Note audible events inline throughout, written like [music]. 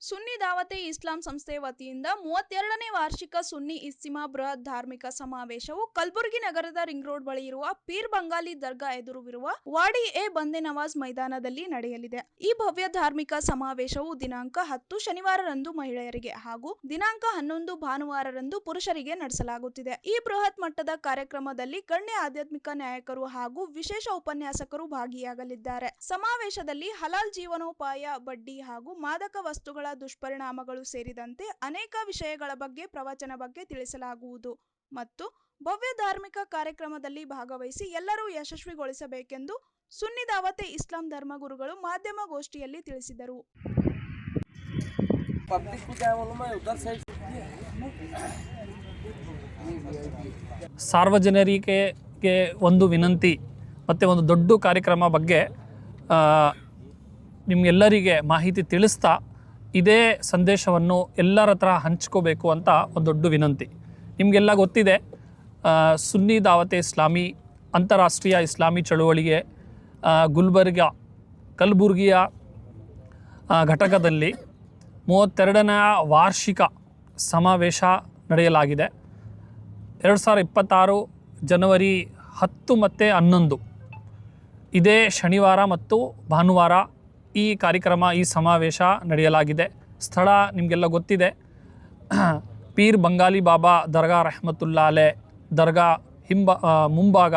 ಸುನ್ನಿ ದಾವತೆ ಇಸ್ಲಾಂ ಸಂಸ್ಥೆ ವತಿಯಿಂದ ಮೂವತ್ತೆರಡನೇ ವಾರ್ಷಿಕ ಸುನ್ನಿ ಇಸ್ತಿಮಾ ಬೃಹತ್ ಧಾರ್ಮಿಕ ಸಮಾವೇಶವು ಕಲಬುರಗಿ ನಗರದ ರಿಂಗ್ ರೋಡ್ ಬಳಿ ಇರುವ ಪೀರ್ ಬಂಗಾಲಿ ದರ್ಗಾ ಎದುರುವಿರುವ ವಾಡಿ ಎ ಬಂದೆ ನವಾಜ್ ಮೈದಾನದಲ್ಲಿ ನಡೆಯಲಿದೆ. ಈ ಭವ್ಯ ಧಾರ್ಮಿಕ ಸಮಾವೇಶವು ದಿನಾಂಕ ಹತ್ತು ಶನಿವಾರರಂದು ಮಹಿಳೆಯರಿಗೆ ಹಾಗೂ ದಿನಾಂಕ ಹನ್ನೊಂದು ಭಾನುವಾರರಂದು ಪುರುಷರಿಗೆ ನಡೆಸಲಾಗುತ್ತಿದೆ. ಈ ಬೃಹತ್ ಮಟ್ಟದ ಕಾರ್ಯಕ್ರಮದಲ್ಲಿ ಗಣ್ಯ ಆಧ್ಯಾತ್ಮಿಕ ನಾಯಕರು ಹಾಗೂ ವಿಶೇಷ ಉಪನ್ಯಾಸಕರು ಭಾಗಿಯಾಗಲಿದ್ದಾರೆ. ಸಮಾವೇಶದಲ್ಲಿ ಹಲಾಲ್ ಜೀವನೋಪಾಯ, ಬಡ್ಡಿ ಹಾಗೂ ಮಾದಕ ವಸ್ತುಗಳ ದುಷ್ಪರಿಣಾಮಗಳು ಸೇರಿದಂತೆ ಅನೇಕ ವಿಷಯಗಳ ಬಗ್ಗೆ ಪ್ರವಚನ ಬಗ್ಗೆ ತಿಳಿಸಲಾಗುವುದು. ಮತ್ತು ಭವ್ಯ ಧಾರ್ಮಿಕ ಕಾರ್ಯಕ್ರಮದಲ್ಲಿ ಭಾಗವಹಿಸಿ ಎಲ್ಲರೂ ಯಶಸ್ವಿಗೊಳಿಸಬೇಕೆಂದು ಸುನ್ನಿ ದಾವತೆ ಇಸ್ಲಾಂ ಧರ್ಮಗುರುಗಳು ಮಾಧ್ಯಮ ಗೋಷ್ಠಿಯಲ್ಲಿ ತಿಳಿಸಿದರು. ಸಾರ್ವಜನಿಕರಿಗೆ ಒಂದು ವಿನಂತಿ, ಮತ್ತು ಒಂದು ದೊಡ್ಡ ಕಾರ್ಯಕ್ರಮ ಬಗ್ಗೆ ನಿಮಗೆಲ್ಲರಿಗೆ ಮಾಹಿತಿ ತಿಳಿಸ್ತಾ ಇದೇ ಸಂದೇಶವನ್ನು ಎಲ್ಲರ ಹತ್ರ ಹಂಚ್ಕೋಬೇಕು ಅಂತ ಒಂದು ದೊಡ್ಡ ವಿನಂತಿ. ನಿಮಗೆಲ್ಲ ಗೊತ್ತಿದೆ ಸುನ್ನಿ ದಾವತೆ ಇಸ್ಲಾಮಿ, ಅಂತಾರಾಷ್ಟ್ರೀಯ ಇಸ್ಲಾಮಿ ಚಳುವಳಿಗೆ ಗುಲ್ಬರ್ಗ, ಕಲಬುರ್ಗಿಯ ಘಟಕದಲ್ಲಿ ಮೂವತ್ತೆರಡನೇ ವಾರ್ಷಿಕ ಸಮಾವೇಶ ನಡೆಯಲಾಗಿದೆ. ಎರಡು ಸಾವಿರದ ಇಪ್ಪತ್ತಾರು ಜನವರಿ ಹತ್ತು ಮತ್ತು ಹನ್ನೊಂದು. ಇದೇ ಶನಿವಾರ ಮತ್ತು ಭಾನುವಾರ ಈ ಕಾರ್ಯಕ್ರಮ, ಈ ಸಮಾವೇಶ ನಡೆಯಲಾಗಿದೆ. ಸ್ಥಳ ನಿಮಗೆಲ್ಲ ಗೊತ್ತಿದೆ. [clears throat] ಪೀರ್ ಬಂಗಾಲಿ ಬಾಬಾ ದರ್ಗಾ ರಹಮತುಲ್ಲಾ ಅಲೆ ದರ್ಗಾ ಹಿಂಬ ಮುಂಭಾಗ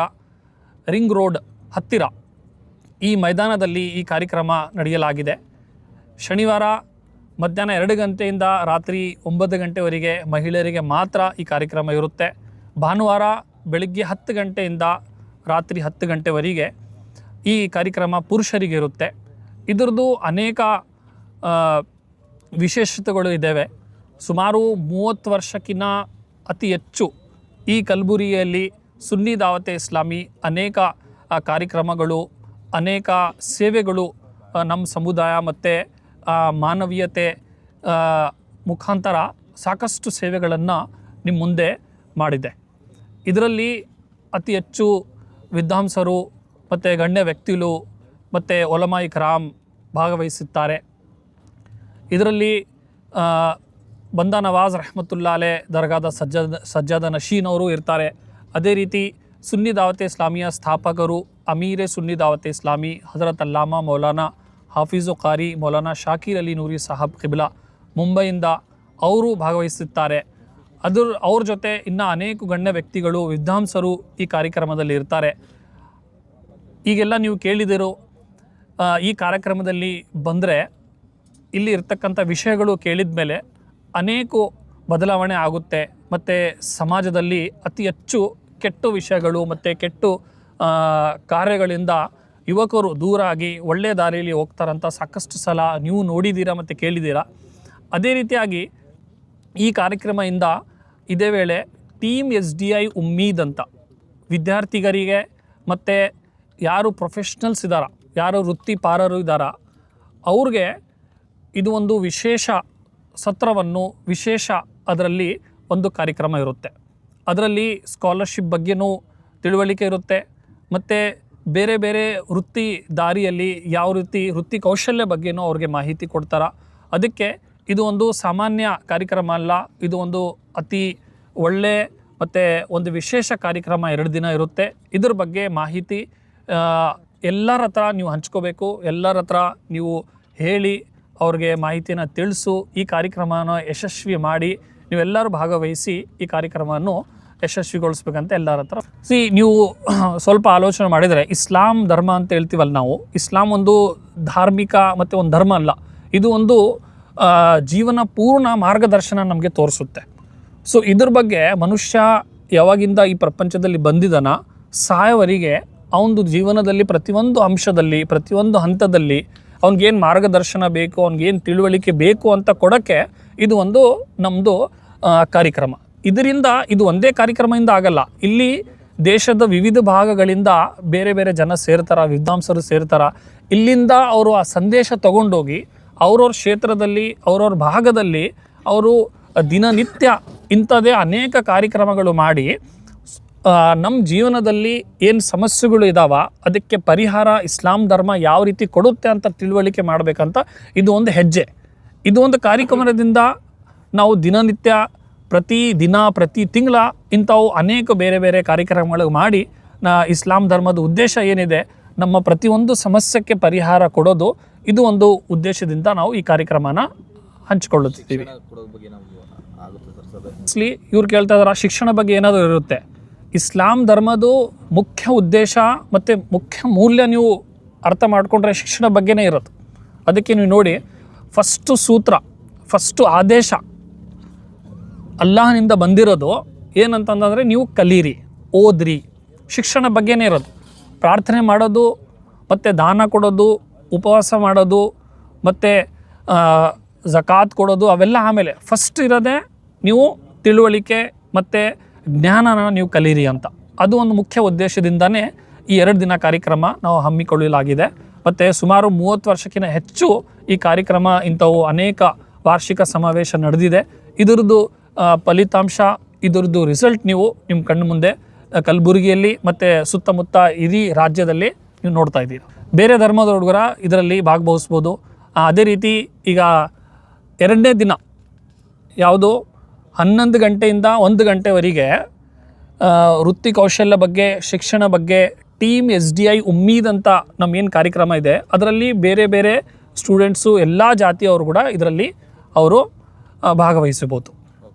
ರಿಂಗ್ ರೋಡ್ ಹತ್ತಿರ ಈ ಮೈದಾನದಲ್ಲಿ ಈ ಕಾರ್ಯಕ್ರಮ ನಡೆಯಲಾಗಿದೆ. ಶನಿವಾರ ಮಧ್ಯಾಹ್ನ ಎರಡು ಗಂಟೆಯಿಂದ ರಾತ್ರಿ ಒಂಬತ್ತು ಗಂಟೆವರೆಗೆ ಮಹಿಳೆಯರಿಗೆ ಮಾತ್ರ ಈ ಕಾರ್ಯಕ್ರಮ ಇರುತ್ತೆ. ಭಾನುವಾರ ಬೆಳಗ್ಗೆ ಹತ್ತು ಗಂಟೆಯಿಂದ ರಾತ್ರಿ ಹತ್ತು ಗಂಟೆವರೆಗೆ ಈ ಕಾರ್ಯಕ್ರಮ ಪುರುಷರಿಗೆ ಇರುತ್ತೆ. ಇದರದ್ದು ಅನೇಕ ವಿಶೇಷತೆಗಳು ಇದ್ದಾವೆ. ಸುಮಾರು ಮೂವತ್ತು ವರ್ಷಕ್ಕಿಂತ ಅತಿ ಹೆಚ್ಚು ಈ ಕಲಬುರಗಿಯಲ್ಲಿ ಸುನ್ನಿ ದಾವತೆ ಇಸ್ಲಾಮಿ ಅನೇಕ ಕಾರ್ಯಕ್ರಮಗಳು, ಅನೇಕ ಸೇವೆಗಳು ನಮ್ಮ ಸಮುದಾಯ ಮತ್ತು ಮಾನವೀಯತೆ ಮುಖಾಂತರ ಸಾಕಷ್ಟು ಸೇವೆಗಳನ್ನು ನಿಮ್ಮ ಮುಂದೆ ಮಾಡಿದೆ. ಇದರಲ್ಲಿ ಅತಿ ಹೆಚ್ಚು ವಿದ್ವಾಂಸರು ಮತ್ತು ಗಣ್ಯ ವ್ಯಕ್ತಿಗಳು ಮತ್ತು ಒಲಮಾಯಿ ಕರಾಮ್ ಭಾಗವಹಿಸುತ್ತಾರೆ. ಇದರಲ್ಲಿ ಬಂದ ನವಾಜ್ ರಹಮತುಲ್ಲಾ ಅಲೆ ದರ್ಗಾದ ಸಜ್ಜದ, ಸಜ್ಜಾದ ನಶೀನ್ ಅವರು ಇರ್ತಾರೆ. ಅದೇ ರೀತಿ ಸುನ್ನಿ ದಾವತೆ ಇಸ್ಲಾಮಿಯ ಸ್ಥಾಪಕರು ಅಮೀರೆ ಸುನ್ನಿ ದಾವತೆ ಇಸ್ಲಾಮಿ ಹಜರತ್ ಅಲ್ಲಾಮಾ ಮೌಲಾನಾ ಹಾಫೀಜು ಖಾರಿ ಮೌಲಾನಾ ಶಾಕೀರ್ ಅಲಿ ನೂರಿ ಸಾಹಬ್ ಕಿಬ್ಲಾ ಮುಂಬೈಯಿಂದ ಅವರು ಭಾಗವಹಿಸುತ್ತಾರೆ. ಅದ್ರ, ಅವ್ರ ಜೊತೆ ಇನ್ನು ಅನೇಕ ಗಣ್ಯ ವ್ಯಕ್ತಿಗಳು, ವಿದ್ವಾಂಸರು ಈ ಕಾರ್ಯಕ್ರಮದಲ್ಲಿ ಇರ್ತಾರೆ. ಈಗೆಲ್ಲ ನೀವು ಕೇಳಿದಿರೋ ಈ ಕಾರ್ಯಕ್ರಮದಲ್ಲಿ ಬಂದರೆ ಇಲ್ಲಿ ಇರ್ತಕ್ಕಂಥ ವಿಷಯಗಳು ಕೇಳಿದ ಮೇಲೆ ಅನೇಕ ಬದಲಾವಣೆ ಆಗುತ್ತೆ. ಮತ್ತು ಸಮಾಜದಲ್ಲಿ ಅತಿ ಹೆಚ್ಚು ಕೆಟ್ಟ ವಿಷಯಗಳು ಮತ್ತು ಕೆಟ್ಟ ಕಾರ್ಯಗಳಿಂದ ಯುವಕರು ದೂರಾಗಿ ಒಳ್ಳೆಯ ದಾರಿಯಲ್ಲಿ ಹೋಗ್ತಾರಂತ ಸಾಕಷ್ಟು ಸಲ ನೀವು ನೋಡಿದ್ದೀರಾ ಮತ್ತು ಕೇಳಿದ್ದೀರಾ ಅದೇ ರೀತಿಯಾಗಿ ಈ ಕಾರ್ಯಕ್ರಮದಿಂದ ಇದೇ ವೇಳೆ team S D I Umeed ಅಂತ ವಿದ್ಯಾರ್ಥಿಗರಿಗೆ ಮತ್ತು ಯಾರು ಪ್ರೊಫೆಷ್ನಲ್ಸ್ ಇದ್ದಾರ? ಯಾರು ವೃತ್ತಿಪಾರರು ಇದ್ದಾರ? ಅವ್ರಿಗೆ ಇದು ಒಂದು ವಿಶೇಷ ಸತ್ರವನ್ನು, ವಿಶೇಷ ಅದರಲ್ಲಿ ಒಂದು ಕಾರ್ಯಕ್ರಮ ಇರುತ್ತೆ. ಅದರಲ್ಲಿ ಸ್ಕಾಲರ್ಶಿಪ್ ಬಗ್ಗೆನೂ ತಿಳುವಳಿಕೆ ಇರುತ್ತೆ. ಮತ್ತು ಬೇರೆ ಬೇರೆ ವೃತ್ತಿ ದಾರಿಯಲ್ಲಿ ಯಾವ ರೀತಿ ವೃತ್ತಿ ಕೌಶಲ್ಯ ಬಗ್ಗೆನೂ ಅವ್ರಿಗೆ ಮಾಹಿತಿ ಕೊಡ್ತಾರೆ? ಅದಕ್ಕೆ ಇದು ಒಂದು ಸಾಮಾನ್ಯ ಕಾರ್ಯಕ್ರಮ ಅಲ್ಲ, ಇದು ಒಂದು ಅತಿ ಒಳ್ಳೆ ಮತ್ತು ಒಂದು ವಿಶೇಷ ಕಾರ್ಯಕ್ರಮ ಎರಡು ದಿನ ಇರುತ್ತೆ. ಇದ್ರ ಬಗ್ಗೆ ಮಾಹಿತಿ ಎಲ್ಲರ ಹತ್ರ ನೀವು ಹಂಚ್ಕೋಬೇಕು, ಎಲ್ಲರ ಹತ್ರ ನೀವು ಹೇಳಿ ಅವ್ರಿಗೆ ಮಾಹಿತಿಯನ್ನು ತಿಳಿಸು, ಈ ಕಾರ್ಯಕ್ರಮನ ಯಶಸ್ವಿ ಮಾಡಿ, ನೀವೆಲ್ಲರೂ ಭಾಗವಹಿಸಿ ಈ ಕಾರ್ಯಕ್ರಮವನ್ನು ಯಶಸ್ವಿಗೊಳಿಸ್ಬೇಕಂತ ಎಲ್ಲರ ಹತ್ರ. ಸಿ ನೀವು [clears throat] ಸ್ವಲ್ಪ ಆಲೋಚನೆ ಮಾಡಿದರೆ ಇಸ್ಲಾಂ ಧರ್ಮ ಅಂತ ಹೇಳ್ತೀವಲ್ಲ ನಾವು, ಇಸ್ಲಾಂ ಒಂದು ಧಾರ್ಮಿಕ ಮತ್ತು ಒಂದು ಧರ್ಮ ಅಲ್ಲ. ಇದು ಒಂದು ಜೀವನ ಪೂರ್ಣ ಮಾರ್ಗದರ್ಶನ ನಮಗೆ ತೋರಿಸುತ್ತೆ. ಸೊ ಇದ್ರ ಬಗ್ಗೆ ಮನುಷ್ಯ ಯಾವಾಗಿಂದ ಈ ಪ್ರಪಂಚದಲ್ಲಿ ಬಂದಿದ್ದಾನ, ಸಾಯವರಿಗೆ ಅವನದು ಜೀವನದಲ್ಲಿ ಪ್ರತಿಯೊಂದು ಅಂಶದಲ್ಲಿ, ಪ್ರತಿಯೊಂದು ಹಂತದಲ್ಲಿ ಅವ್ನಿಗೇನು ಮಾರ್ಗದರ್ಶನ ಬೇಕು ಅವ್ನಿಗೇನು ತಿಳುವಳಿಕೆ ಬೇಕು ಅಂತ ಕೊಡೋಕ್ಕೆ ಇದು ಒಂದು ನಮ್ಮದು ಕಾರ್ಯಕ್ರಮ. ಇದರಿಂದ ಇದು ಒಂದೇ ಕಾರ್ಯಕ್ರಮದಿಂದ ಆಗಲ್ಲ. ಇಲ್ಲಿ ದೇಶದ ವಿವಿಧ ಭಾಗಗಳಿಂದ ಬೇರೆ ಬೇರೆ ಜನ ಸೇರ್ತಾರ, ವಿದ್ವಾಂಸರು ಸೇರ್ತಾರ. ಇಲ್ಲಿಂದ ಅವರು ಆ ಸಂದೇಶ ತಗೊಂಡೋಗಿ ಅವ್ರವ್ರ ಕ್ಷೇತ್ರದಲ್ಲಿ, ಅವ್ರವ್ರ ಭಾಗದಲ್ಲಿ ಅವರು ದಿನನಿತ್ಯ ಇಂಥದೇ ಅನೇಕ ಕಾರ್ಯಕ್ರಮಗಳು ಮಾಡಿ ನಮ್ಮ ಜೀವನದಲ್ಲಿ ಏನು ಸಮಸ್ಯೆಗಳು ಇದಾವ ಅದಕ್ಕೆ ಪರಿಹಾರ ಇಸ್ಲಾಂ ಧರ್ಮ ಯಾವ ರೀತಿ ಕೊಡುತ್ತೆ ಅಂತ ತಿಳುವಳಿಕೆ ಮಾಡಬೇಕಂತ ಇದು ಒಂದು ಹೆಜ್ಜೆ. ಇದು ಒಂದು ಕಾರ್ಯಕ್ರಮದಿಂದ ನಾವು ದಿನನಿತ್ಯ ಪ್ರತಿ ದಿನ ಪ್ರತಿ ತಿಂಗಳ ಇಂಥವು ಅನೇಕ ಬೇರೆ ಬೇರೆ ಕಾರ್ಯಕ್ರಮಗಳು ಮಾಡಿ ನಾ ಇಸ್ಲಾಂ ಧರ್ಮದ ಉದ್ದೇಶ ಏನಿದೆ ನಮ್ಮ ಪ್ರತಿಯೊಂದು ಸಮಸ್ಯೆಗೆ ಪರಿಹಾರ ಕೊಡೋದು ಇದು ಒಂದು ಉದ್ದೇಶದಿಂದ ನಾವು ಈ ಕಾರ್ಯಕ್ರಮನ ಹಂಚಿಕೊಳ್ಳುತ್ತಿದ್ದೀವಿ ಇವ್ರು ಕೇಳ್ತಾ ಇದಾರ ಶಿಕ್ಷಣ ಬಗ್ಗೆ ಏನಾದರೂ ಇರುತ್ತೆ. ಇಸ್ಲಾಂ ಧರ್ಮದ ಮುಖ್ಯ ಉದ್ದೇಶ ಮತ್ತು ಮುಖ್ಯ ಮೂಲ್ಯ ನೀವು ಅರ್ಥ ಮಾಡಿಕೊಂಡ್ರೆ ಶಿಕ್ಷಣ ಬಗ್ಗೆನೇ ಇರೋದು ಅದಕ್ಕೆ ನೀವು ನೋಡಿ ಫಸ್ಟು ಸೂತ್ರ ಫಸ್ಟು ಆದೇಶ ಅಲ್ಲಾಹನಿಂದ ಬಂದಿರೋದು ಏನಂತಂದರೆ ನೀವು ಕಲೀರಿ, ಓದ್ರಿ, ಶಿಕ್ಷಣ ಬಗ್ಗೆನೇ ಇರೋದು. ಪ್ರಾರ್ಥನೆ ಮಾಡೋದು, ಮತ್ತು ದಾನ ಕೊಡೋದು, ಉಪವಾಸ ಮಾಡೋದು, ಮತ್ತು ಜಕಾತ್ ಕೊಡೋದು, ಅವೆಲ್ಲ ಆಮೇಲೆ ಫಸ್ಟ್ ಇರೋದೇ ನೀವು ತಿಳುವಳಿಕೆ ಮತ್ತು ಜ್ಞಾನನ ನೀವು ಕಲೀರಿ ಅಂತ. ಅದು ಒಂದು ಮುಖ್ಯ ಉದ್ದೇಶದಿಂದನೇ ಈ ಎರಡು ದಿನ ಕಾರ್ಯಕ್ರಮ ನಾವು ಹಮ್ಮಿಕೊಳ್ಳಲಾಗಿದೆ. ಮತ್ತು ಸುಮಾರು ಮೂವತ್ತು ವರ್ಷಕ್ಕಿಂತ ಹೆಚ್ಚು ಈ ಕಾರ್ಯಕ್ರಮ ಇಂಥವು ಅನೇಕ ವಾರ್ಷಿಕ ಸಮಾವೇಶ ನಡೆದಿದೆ. ಇದರದ್ದು ಫಲಿತಾಂಶ, ಇದರದ್ದು ರಿಸಲ್ಟ್ ನೀವು ನಿಮ್ಮ ಕಣ್ಣು ಮುಂದೆ ಕಲಬುರಗಿಯಲ್ಲಿ ಮತ್ತು ಸುತ್ತಮುತ್ತ ಇಡೀ ರಾಜ್ಯದಲ್ಲಿ ನೀವು ನೋಡ್ತಾ ಇದ್ದೀರಿ. ಬೇರೆ ಧರ್ಮದ ಹುಡುಗರ ಇದರಲ್ಲಿ ಭಾಗವಹಿಸ್ಬೋದು. ಅದೇ ರೀತಿ ಈಗ ಎರಡನೇ ದಿನ ಯಾವುದು ಹನ್ನೊಂದು ಗಂಟೆಯಿಂದ ಒಂದು ಗಂಟೆವರೆಗೆ ವೃತ್ತಿ ಕೌಶಲ್ಯ ಬಗ್ಗೆ, ಶಿಕ್ಷಣ ಬಗ್ಗೆ, team S D I Umeed ಅಂತ ನಮ್ಮ ಏನು ಕಾರ್ಯಕ್ರಮ ಇದೆ, ಅದರಲ್ಲಿ ಬೇರೆ ಬೇರೆ ಸ್ಟೂಡೆಂಟ್ಸು ಎಲ್ಲ ಜಾತಿಯವರು ಕೂಡ ಇದರಲ್ಲಿ ಅವರು ಭಾಗವಹಿಸಬಹುದು.